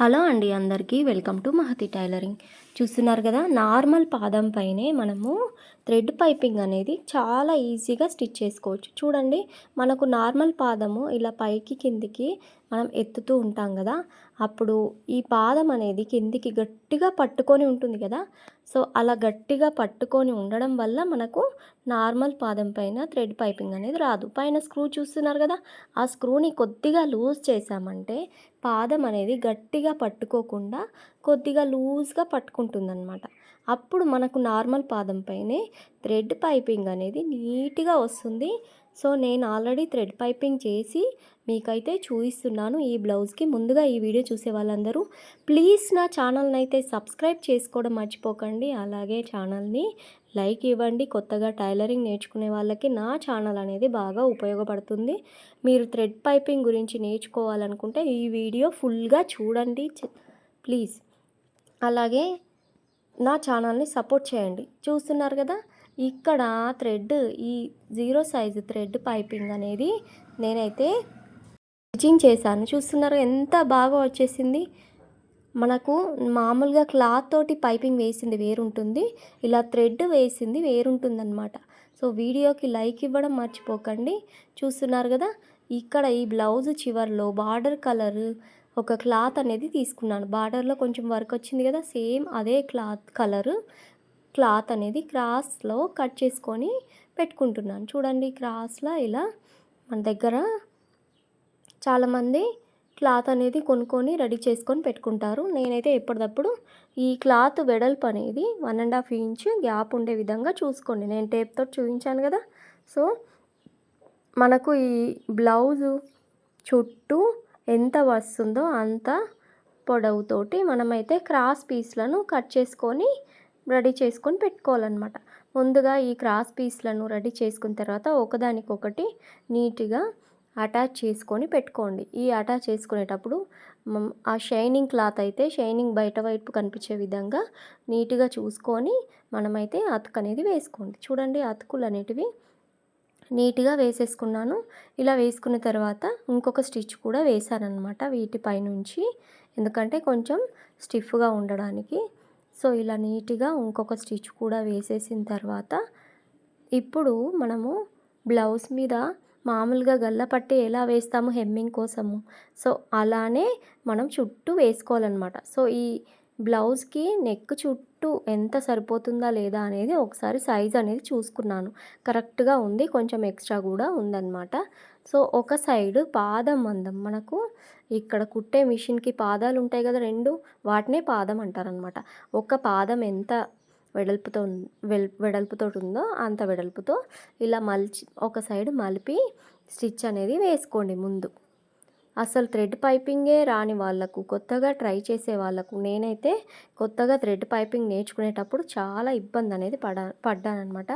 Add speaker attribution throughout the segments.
Speaker 1: Hello అండి అందరికీ welcome to Mahathi tailoring. చూస్తున్నారు కదా నార్మల్ పాదం పైనే మనము థ్రెడ్ పైపింగ్ అనేది చాలా ఈజీగా స్టిచ్ చేసుకోవచ్చు. చూడండి మనకు నార్మల్ పాదము ఇలా పైకి కిందికి మనం ఎత్తుతూ ఉంటాం కదా అప్పుడు ఈ పాదం అనేది కిందికి గట్టిగా పట్టుకొని ఉంటుంది కదా. సో అలా గట్టిగా పట్టుకొని ఉండడం వల్ల మనకు నార్మల్ పాదం పైన థ్రెడ్ పైపింగ్ అనేది రాదు. పైన స్క్రూ చూస్తున్నారు కదా ఆ స్క్రూని కొద్దిగా లూజ్ చేసామంటే పాదం అనేది గట్టిగా పట్టుకోకుండా కొద్దిగా లూజ్గా పట్టుకుంటుందన్నమాట. అప్పుడు మనకు నార్మల్ పాదం పైనే థ్రెడ్ పైపింగ్ అనేది నీట్గా వస్తుంది. సో నేను ఆల్రెడీ థ్రెడ్ పైపింగ్ చేసి మీకైతే చూపిస్తున్నాను. ఈ బ్లౌజ్కి ముందుగా ఈ వీడియో చూసే వాళ్ళందరూ ప్లీజ్ నా ఛానల్ని అయితే సబ్స్క్రైబ్ చేసుకోవడం మర్చిపోకండి. అలాగే ఛానల్ని లైక్ ఇవ్వండి. కొత్తగా టైలరింగ్ నేర్చుకునే వాళ్ళకి నా ఛానల్ అనేది బాగా ఉపయోగపడుతుంది. మీరు థ్రెడ్ పైపింగ్ గురించి నేర్చుకోవాలనుకుంటే ఈ వీడియో ఫుల్గా చూడండి. ప్లీజ్. అలాగే నా ఛానల్ని సపోర్ట్ చేయండి. చూస్తున్నారు కదా ఇక్కడ థ్రెడ్ ఈ జీరో సైజు థ్రెడ్ పైపింగ్ అనేది నేనైతే స్టిచ్చింగ్ చేశాను. చూస్తున్నారు ఎంత బాగా వచ్చేసింది. మనకు మామూలుగా క్లాత్ తోటి పైపింగ్ వేసింది వేరుంటుంది. ఇలా థ్రెడ్ వేసింది వేరుంటుంది అనమాట సో వీడియోకి లైక్ ఇవ్వడం మర్చిపోకండి. చూస్తున్నారు కదా ఇక్కడ ఈ బ్లౌజ్ చివర్లో బార్డర్ కలర్ ఒక క్లాత్ అనేది తీసుకున్నాను. బార్డర్లో కొంచెం వర్క్ వచ్చింది కదా సేమ్ అదే క్లాత్ కలర్ క్లాత్ అనేది క్రాస్లో కట్ చేసుకొని పెట్టుకుంటున్నాను. చూడండి క్రాస్లో ఇలా మన దగ్గర చాలామంది క్లాత్ అనేది కొనుక్కొని రెడీ చేసుకొని పెట్టుకుంటారు. నేనైతే ఎప్పటికప్పుడు ఈ క్లాత్ వెడల్పు అనేది one and half inch gap ఉండే విధంగా చూసుకోండి. నేను టేప్తో చూపించాను కదా. సో మనకు ఈ బ్లౌజు చుట్టూ ఎంత వస్తుందో అంత పొడవుతోటి మనమైతే క్రాస్ పీస్లను కట్ చేసుకొని రెడీ చేసుకొని పెట్టుకోవాలన్నమాట. ముందుగా ఈ క్రాస్ పీస్లను రెడీ చేసుకున్న తర్వాత ఒకదానికొకటి నీట్గా అటాచ్ చేసుకొని పెట్టుకోండి. ఈ అటాచ్ చేసుకునేటప్పుడు ఆ షైనింగ్ క్లాత్ అయితే షైనింగ్ బయట వైపు కనిపించే విధంగా నీట్గా చూసుకొని మనమైతే అతుకు అనేది వేసుకోండి. చూడండి అతుకులు అనేటివి నీట్గా వేసేసుకున్నాను. ఇలా వేసుకున్న తర్వాత ఇంకొక స్టిచ్ కూడా వేసానమాట వీటిపై నుంచి ఎందుకంటే కొంచెం స్టిఫ్గా ఉండడానికి. సో ఇలా నీట్గా ఇంకొక స్టిచ్ కూడా వేసేసిన తర్వాత ఇప్పుడు మనము బ్లౌజ్ మీద మామూలుగా గల్లపట్టి ఎలా వేస్తాము హెమ్మింగ్ కోసము. సో అలానే మనం చుట్టూ వేసుకోవాలన్నమాట. సో ఈ బ్లౌజ్కి నెక్ చుట్టూ ఎంత సరిపోతుందా లేదా అనేది ఒకసారి సైజ్ అనేది చూసుకున్నాను. కరెక్ట్గా ఉంది కొంచెం ఎక్స్ట్రా కూడా ఉందన్నమాట. సో ఒక సైడ్ పాదం అందం. మనకు ఇక్కడ కుట్టే మిషన్కి పాదాలు ఉంటాయి కదా రెండు వాటినే పాదం అంటారనమాట ఒక పాదం ఎంత వెడల్పుతో వెల్ వెడల్పుతో ఉందో అంత వెడల్పుతో ఇలా మలిచి ఒక సైడ్ మలిపి స్టిచ్ అనేది వేసుకోండి ముందు. అసలు థ్రెడ్ పైపింగే రాని వాళ్ళకు కొత్తగా ట్రై చేసే వాళ్ళకు నేనైతే కొత్తగా థ్రెడ్ పైపింగ్ నేర్చుకునేటప్పుడు చాలా ఇబ్బంది అనేది పడా పడ్డానమాట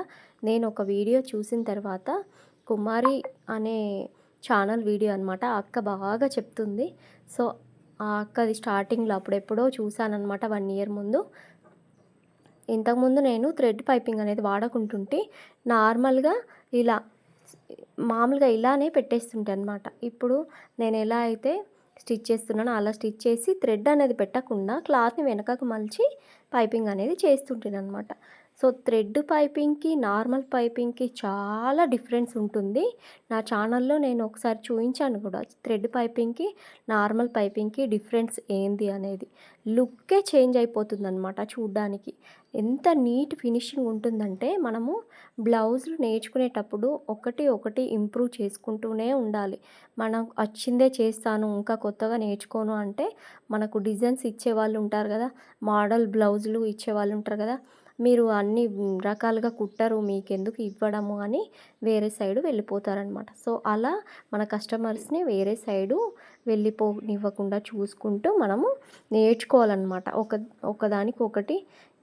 Speaker 1: నేను ఒక వీడియో చూసిన తర్వాత కుమారి అనే ఛానల్ వీడియో అనమాట అక్క బాగా చెప్తుంది. సో ఆ అక్కది స్టార్టింగ్లో అప్పుడెప్పుడో చూశానమాట వన్ ఇయర్ ముందు. ఇంతకుముందు నేను థ్రెడ్ పైపింగ్ అనేది వాడకుంటుంటే నార్మల్గా ఇలా మామూలుగా ఇలానే పెట్టేస్తుంటే అనమాట ఇప్పుడు నేను ఎలా అయితే స్టిచ్ చేస్తున్నానో అలా స్టిచ్ చేసి థ్రెడ్ అనేది పెట్టకుండా క్లాత్ని వెనకకు మలిచి పైపింగ్ అనేది చేస్తుంటాను అనమాట సో థ్రెడ్ పైపింగ్కి నార్మల్ పైపింగ్కి చాలా డిఫరెన్స్ ఉంటుంది. నా ఛానల్లో నేను ఒకసారి చూపించాను కూడా. థ్రెడ్ పైపింగ్కి నార్మల్ పైపింగ్కి డిఫరెన్స్ ఏంది అనేది. లుక్కే చేంజ్ అయిపోతుంది అనమాట చూడ్డానికి. ఎంత నీట్ ఫినిషింగ్ ఉంటుందంటే మనము బ్లౌజులు నేర్చుకునేటప్పుడు ఒకటి ఒకటి ఇంప్రూవ్ చేసుకుంటూనే ఉండాలి. మనం వచ్చిందే చేస్తాను ఇంకా కొత్తగా నేర్చుకోను అంటే మనకు డిజైన్స్ ఇచ్చే వాళ్ళు ఉంటారు కదా మోడల్ బ్లౌజులు ఇచ్చే వాళ్ళు ఉంటారు కదా మీరు అన్ని రకాలుగా కుట్టరు మీకెందుకు ఇవ్వడము అని వేరే సైడు వెళ్ళిపోతారనమాట. సో అలా మన కస్టమర్స్ని వేరే సైడు వెళ్ళిపోనివ్వకుండా చూసుకుంటూ మనము నేర్చుకోవాలన్నమాట. ఒక ఒకదానికి ఒకటి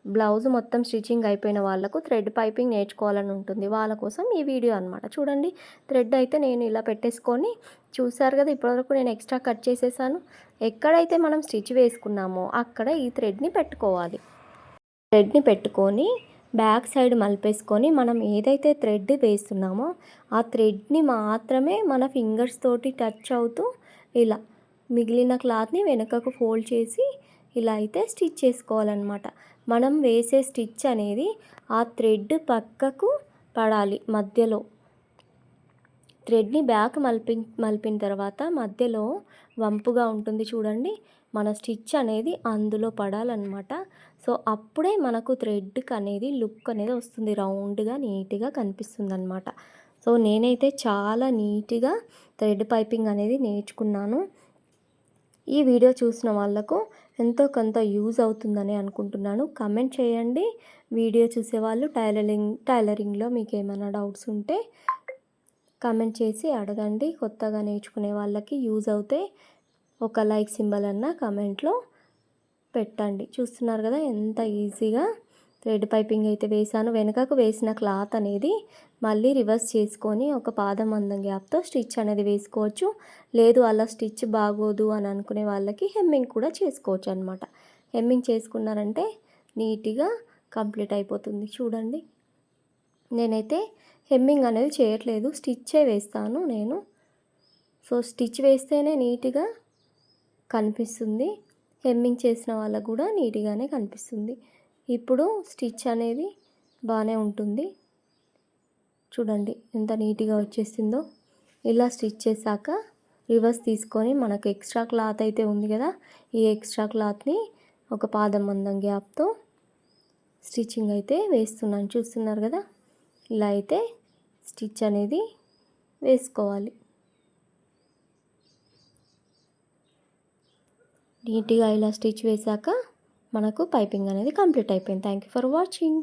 Speaker 1: బ్లౌజ్ మొత్తం స్టిచ్చింగ్ అయిపోయిన వాళ్ళకు థ్రెడ్ పైపింగ్ నేర్చుకోవాలని ఉంటుంది. వాళ్ళ కోసం ఈ వీడియో అనమాట చూడండి థ్రెడ్ అయితే నేను ఇలా పెట్టేసుకొని చూసారు కదా ఇప్పటివరకు నేను ఎక్స్ట్రా కట్ చేసేసాను. ఎక్కడైతే మనం స్టిచ్ వేసుకున్నామో అక్కడ ఈ థ్రెడ్ని పెట్టుకోవాలి. థ్రెడ్ని పెట్టుకొని బ్యాక్ సైడ్ మలిపేసుకొని మనం ఏదైతే థ్రెడ్ వేస్తున్నామో ఆ థ్రెడ్ని మాత్రమే మన ఫింగర్స్ తోటి టచ్ అవుతూ ఇలా మిగిలిన క్లాత్ని వెనుకకు ఫోల్డ్ చేసి ఇలా అయితే స్టిచ్ చేసుకోవాలన్నమాట. మనం వేసే స్టిచ్ అనేది ఆ థ్రెడ్ పక్కకు పడాలి మధ్యలో. థ్రెడ్ని బ్యాక్ మలిపి మలిపిన తర్వాత మధ్యలో వంపుగా ఉంటుంది చూడండి. మన స్టిచ్ అనేది అందులో పడాలన్నమాట. సో అప్పుడే మనకు థ్రెడ్కి అనేది లుక్ అనేది వస్తుంది. రౌండ్గా నీట్గా కనిపిస్తుంది అనమాట సో నేనైతే చాలా నీట్గా థ్రెడ్ పైపింగ్ అనేది నేర్చుకున్నాను. ఈ వీడియో చూసిన వాళ్ళకు ఎంతో కొంత యూజ్ అవుతుందని అనుకుంటున్నాను. కమెంట్ చేయండి. వీడియో చూసేవాళ్ళు టైలరింగ్ టైలరింగ్లో మీకు ఏమైనా డౌట్స్ ఉంటే కమెంట్ చేసి అడగండి. కొత్తగా నేర్చుకునే వాళ్ళకి యూజ్ అవుతే ఒక లైక్ సింబల్ అన్న కమెంట్లో పెట్టండి. చూస్తున్నారు కదా ఎంత ఈజీగా థ్రెడ్ పైపింగ్ అయితే వేసాను వెనకకు వేసిన క్లాత్ అనేది మళ్ళీ రివర్స్ చేసుకొని ఒక పాదం అందం గ్యాప్తో స్టిచ్ అనేది వేసుకోవచ్చు. లేదు అలా స్టిచ్ బాగోదు అని అనుకునే వాళ్ళకి హెమ్మింగ్ కూడా చేసుకోవచ్చు అనమాట హెమ్మింగ్ చేసుకున్నారంటే నీట్గా కంప్లీట్ అయిపోతుంది. చూడండి. నేనైతే హెమ్మింగ్ అనేది చేయట్లేదు. స్టిచ్చే వేస్తాను నేను. సో స్టిచ్ వేస్తేనే నీట్గా కనిపిస్తుంది. హెమ్మింగ్ చేసిన వాళ్ళకు కూడా నీట్గానే కనిపిస్తుంది. ఇప్పుడు స్టిచ్ అనేది బాగానే ఉంటుంది. చూడండి ఎంత నీట్గా వచ్చేసిందో. ఇలా స్టిచ్ చేశాక రివర్స్ తీసుకొని మనకు ఎక్స్ట్రా క్లాత్ అయితే ఉంది కదా ఈ ఎక్స్ట్రా క్లాత్ని ఒక పాదం మందం గ్యాప్తో స్టిచ్చింగ్ అయితే వేస్తున్నాను. చూస్తున్నారు కదా ఇలా అయితే స్టిచ్ అనేది వేసుకోవాలి. నీట్గా ఇలా స్టిచ్ వేశాక మనకు పైపింగ్ అనేది కంప్లీట్ అయిపోయింది. Thank you for watching